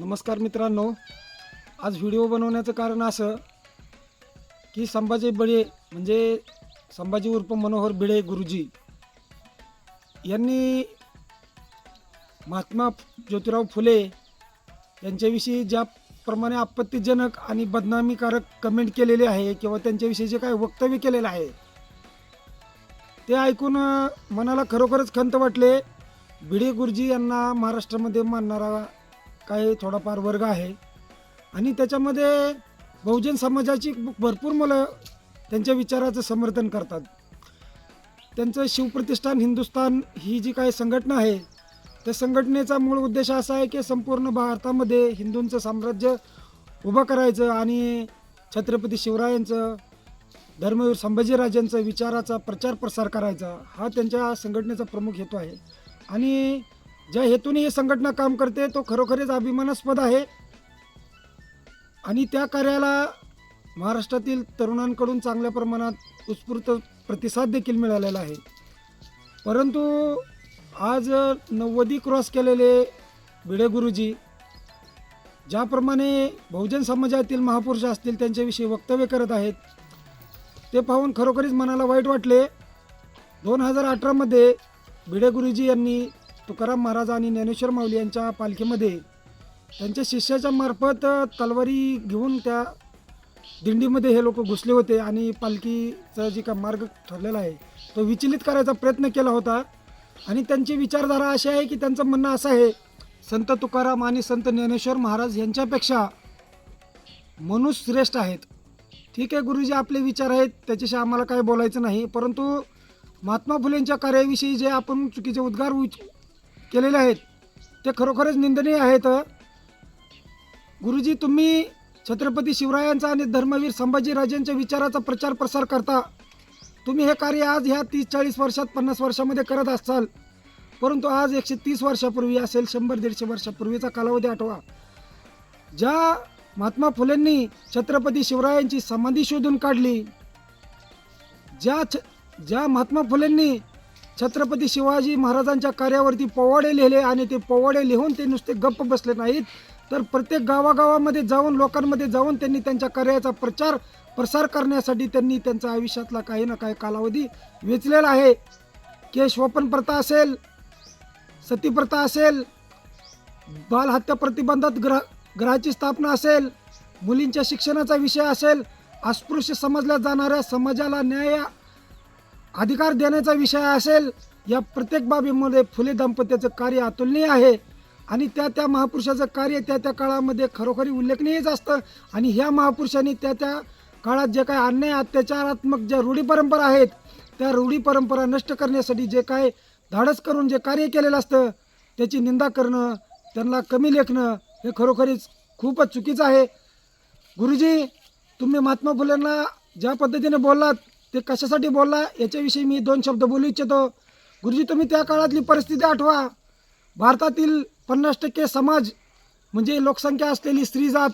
नमस्कार मित्रांनो. आज व्हिडिओ बनवण्याचं कारण असं की संभाजी बळे म्हणजे संभाजी उर्फ मनोहर भिडे गुरुजी यांनी महात्मा ज्योतिराव फुले यांच्याविषयी ज्याप्रमाणे आपत्तीजनक आणि बदनामीकारक कमेंट केलेले आहे किंवा त्यांच्याविषयी जे काही वक्तव्य केलेलं आहे ते ऐकून मनाला खरोखरच खंत वाटले. भिडे गुरुजी यांना महाराष्ट्रामध्ये मानणारा काही थोडाफार वर्ग आहे. आणि त्याच्यामध्ये बहुजन समाजाची भरपूर मुलं त्यांच्या विचाराचं समर्थन करतात. त्यांचं शिवप्रतिष्ठान हिंदुस्थान ही जी काही संघटना आहे त्या संघटनेचा मूळ उद्देश असा आहे की संपूर्ण भारतामध्ये हिंदूंचं साम्राज्य उभं करायचं आणि छत्रपती शिवरायांचं धर्मवीर संभाजीराजांचा विचाराचा प्रचार प्रसार करायचा. हा त्यांच्या संघटनेचा प्रमुख हेतू आहे. आणि ज्या हेतूने ही संघटना काम करते तो खरोखरच अभिमानास्पद आहे. आणि त्या कार्याला महाराष्ट्रातील तरुणांकडून चांगल्या प्रमाणात उत्स्फूर्त प्रतिसाद देखील मिळालेला आहे. परंतु आज नव्वदी क्रॉस केलेले भिडे गुरुजी ज्याप्रमाणे बहुजन समाजातील महापुरुष असतील त्यांच्याविषयी वक्तव्य करत आहेत ते पाहून खरोखरीच मनाला वाईट वाटले. दोन हजार अठरामध्ये भिडे गुरुजी यांनी तुकाराम महाराज आणि ज्ञानेश्वर माऊली यांच्या पालखीमध्ये त्यांच्या शिष्याच्या मार्फत तलवारी घेऊन त्या दिंडीमध्ये हे लोक घुसले होते आणि पालखीचा जी का मार्ग ठरलेला आहे तो विचलित करायचा प्रयत्न केला होता. आणि त्यांची विचारधारा अशी आहे की त्यांचं म्हणणं असं आहे संत तुकाराम आणि संत ज्ञानेश्वर महाराज यांच्यापेक्षा मनुष्य श्रेष्ठ आहेत. ठीक आहे गुरुजी आपले विचार आहेत त्याच्याशी आम्हाला काय बोलायचं नाही परंतु महात्मा फुलेंच्या कार्याविषयी जे आपण चुकीचे उद्गार केलेले आहेत. ते खरोखरच निंदनीय आहेत गुरुजी तुम्ही छत्रपती शिवरायांचा आणि धर्मवीर संभाजीराजेंच्या विचाराचा प्रचार प्रसार करता. तुम्ही हे कार्य आज ह्या तीस चाळीस वर्षात पन्नास वर्षामध्ये करत असाल परंतु आज एकशे तीस वर्षापूर्वी असेल शंभर दीडशे वर्षापूर्वीचा कालावधी आठवा. ज्या महात्मा फुलेंनी छत्रपती शिवरायांची समाधी शोधून काढली ज्या छ ज्या महात्मा फुलेंनी छत्रपती शिवाजी महाराजांच्या कार्यावरती पोवाडे लिहिले आणि ते पोवाडे लिहून ते नुसते गप्प बसले नाहीत. तर प्रत्येक गावागावामध्ये जाऊन लोकांमध्ये जाऊन त्यांनी त्यांच्या कार्याचा प्रचार प्रसार करण्यासाठी त्यांनी त्यांच्या आयुष्यातला काही ना काही कालावधी वेचलेला आहे. केशवपन प्रथा असेल सतीप्रथा असेल बालहत्या प्रतिबंधात ग्रह ग्रहाची स्थापना असेल मुलींच्या शिक्षणाचा विषय असेल अस्पृश्य समजल्या जाणाऱ्या समाजाला न्याय अधिकार देण्याचा विषय असेल या प्रत्येक बाबीमध्ये फुले दाम्पत्याचं कार्य अतुलनीय आहे. आणि त्या त्या महापुरुषाचं कार्य त्या त्या काळामध्ये खरोखरी उल्लेखनीयच असतं. आणि ह्या महापुरुषांनी त्या त्या काळात जे काय अन्याय अत्याचारात्मक ज्या रूढी परंपरा आहेत त्या रूढी परंपरा नष्ट करण्यासाठी जे काय धाडस करून जे कार्य केलेलं असतं त्याची निंदा करणं त्यांना कमी लेखणं हे खरोखरीच खूपच चुकीचं आहे. गुरुजी तुम्ही महात्मा फुलेंना ज्या पद्धतीने बोललात ते कशासाठी बोलला? याच्याविषयी मी दोन शब्द बोलू इच्छितो. गुरुजी तुम्ही त्या काळातली परिस्थिती आठवा. भारतातील पन्नास टक्के समाज म्हणजे लोकसंख्या असलेली स्त्री जात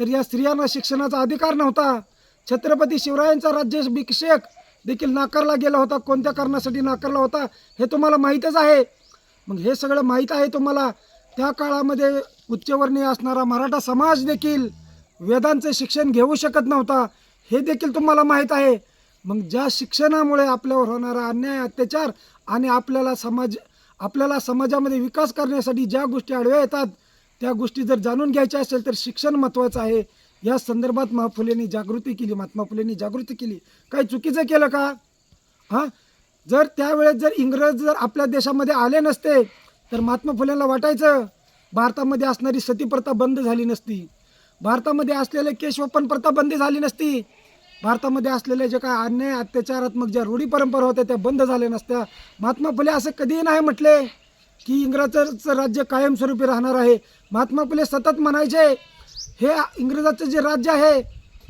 तर या स्त्रियांना शिक्षणाचा अधिकार नव्हता. छत्रपती शिवरायांचा राज्याभिषेक देखील नाकारला गेला होता. कोणत्या कारणासाठी नाकारला होता हे तुम्हाला माहीतच आहे. मग हे सगळं माहीत आहे तुम्हाला. त्या काळामध्ये उच्चवर्णीय असणारा मराठा समाज देखील वेदांचं शिक्षण घेऊ शकत नव्हता. हे देखील तुम्हाला माहीत आहे. मग ज्या शिक्षणामुळे आपल्यावर होणारा अन्याय अत्याचार आणि आपल्याला समाज आपल्याला समाजामध्ये विकास करण्यासाठी ज्या गोष्टी आडव्या येतात त्या गोष्टी जर जाणून घ्यायच्या असेल तर शिक्षण महत्त्वाचं आहे. या संदर्भात महाफुलेंनी जागृती केली महात्मा फुलेंनी जागृती केली. काही चुकीचं केलं का? हां? जर त्यावेळेस जर इंग्रज जर आपल्या देशामध्ये आले नसते तर महात्मा फुलेंना वाटायचं भारतामध्ये असणारी सतीप्रथा बंद झाली नसती. भारतामध्ये असलेले केशवपन प्रथा बंद झाली नसती. भारतामध्ये असलेले जे काय अन्याय अत्याचारात्मक ज्या रूढी परंपरा होत्या त्या बंद झाल्या नसत्या. महात्मा फुले असं कधीही नाही म्हटले की इंग्रजाचं राज्य कायमस्वरूपी राहणार आहे. महात्मा फुले सतत म्हणायचे हे इंग्रजाचं जे राज्य आहे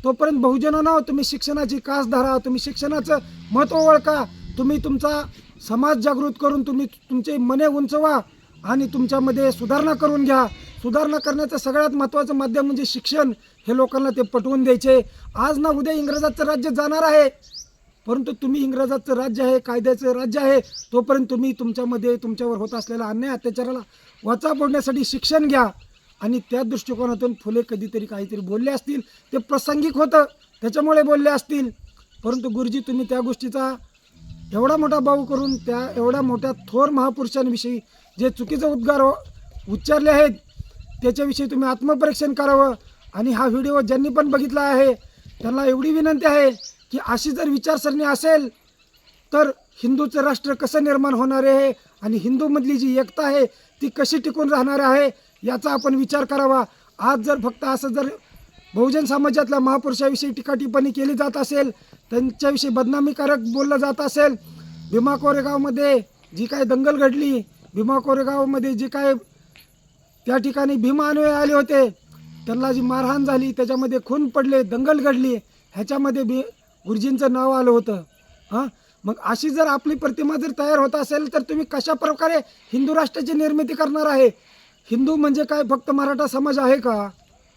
तोपर्यंत बहुजनांना हो तुम्ही शिक्षणाची कास धरा तुम्ही शिक्षणाचं महत्त्व ओळखा तुम्ही तुमचा समाज जागृत करून तुम्ही तुमचे मने उंचवा आणि तुमच्यामध्ये सुधारणा करून घ्या. सुधारणा करण्याचं सगळ्यात महत्त्वाचं माध्यम म्हणजे शिक्षण हे लोकांना ते पटवून द्यायचे. आज ना उद्या इंग्रजाचं राज्य जाणार आहे. परंतु तुम्ही इंग्रजाचं राज्य आहे कायद्याचं राज्य आहे तोपर्यंत तुम्ही तुमच्यामध्ये तुमच्यावर होत असलेल्या अन्याय अत्याचाराला वाचा फोडण्यासाठी शिक्षण घ्या. आणि त्या दृष्टिकोनातून फुले कधीतरी काहीतरी बोलले असतील. ते प्रासंगिक होतं त्याच्यामुळे बोलले असतील. परंतु गुरुजी तुम्ही त्या गोष्टीचा एवढा मोठा भाऊ करून त्या एवढ्या मोठ्या थोर महापुरुषांविषयी जे चुकीचं उद्गार उच्चारले आहेत त्याच्याविषयी तुम्ही आत्मपरीक्षण करावं. आणि हा व्हिडिओ ज्यांनी पण बघितला आहे त्यांना एवढी विनंती आहे की अशी जर विचारसरणी असेल तर हिंदूचं राष्ट्र कसं निर्माण होणार आहे आणि हिंदूमधली जी एकता आहे ती कशी टिकून राहणार आहे याचा आपण विचार करावा. आज जर फक्त असं जर बहुजन समाजातल्या महापुरुषाविषयी टीकाटिप्पणी केली जात असेल त्यांच्याविषयी बदनामीकारक बोललं जात असेल भीमा कोरेगावमध्ये जी काय दंगल घडली भीमा कोरेगावमध्ये जी काय त्या ठिकाणी भीमा आले होते. त्यांना जी मारहाण झाली त्याच्यामध्ये खून पडले दंगल घडली ह्याच्यामध्ये बी गुरुजींचं नाव आलं होतं. हां? मग अशी जर आपली प्रतिमा जर तयार होत असेल तर तुम्ही कशा प्रकारे हिंदू राष्ट्राची निर्मिती करणार आहे? हिंदू म्हणजे काय? फक्त मराठा समाज आहे का?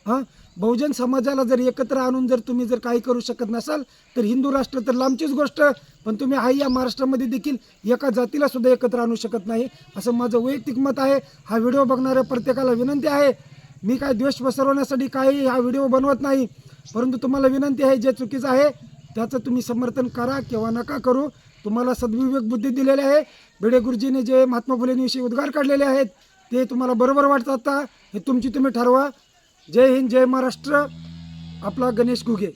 हां? बहुजन समाजाला जर एकत्र आणून जर तुम्ही जर काही करू शकत नसाल तर हिंदू राष्ट्र तर लांबचीच गोष्ट. पण तुम्ही हा या महाराष्ट्रामध्ये देखील एका जातीला सुद्धा एकत्र आणू शकत नाही असं माझं वैयक्तिक मत आहे. हा व्हिडिओ बघणाऱ्या प्रत्येकाला विनंती आहे. मी काय द्वेष पसरवण्यासाठी काही हा व्हिडिओ बनवत नाही. परंतु तुम्हाला विनंती आहे जे चुकीचं आहे त्याचं तुम्ही समर्थन करा किंवा नका करू. तुम्हाला सद्विवेक बुद्धी दिलेली आहे. भिडे गुरुजीने जे महात्मा फुलेंविषयी उद्गार काढलेले आहेत ते तुम्हाला बरोबर वाटतात का? हे तुमची तुम्ही ठरवा. जय हिंद जय महाराष्ट्र. आपला गणेश घुगे.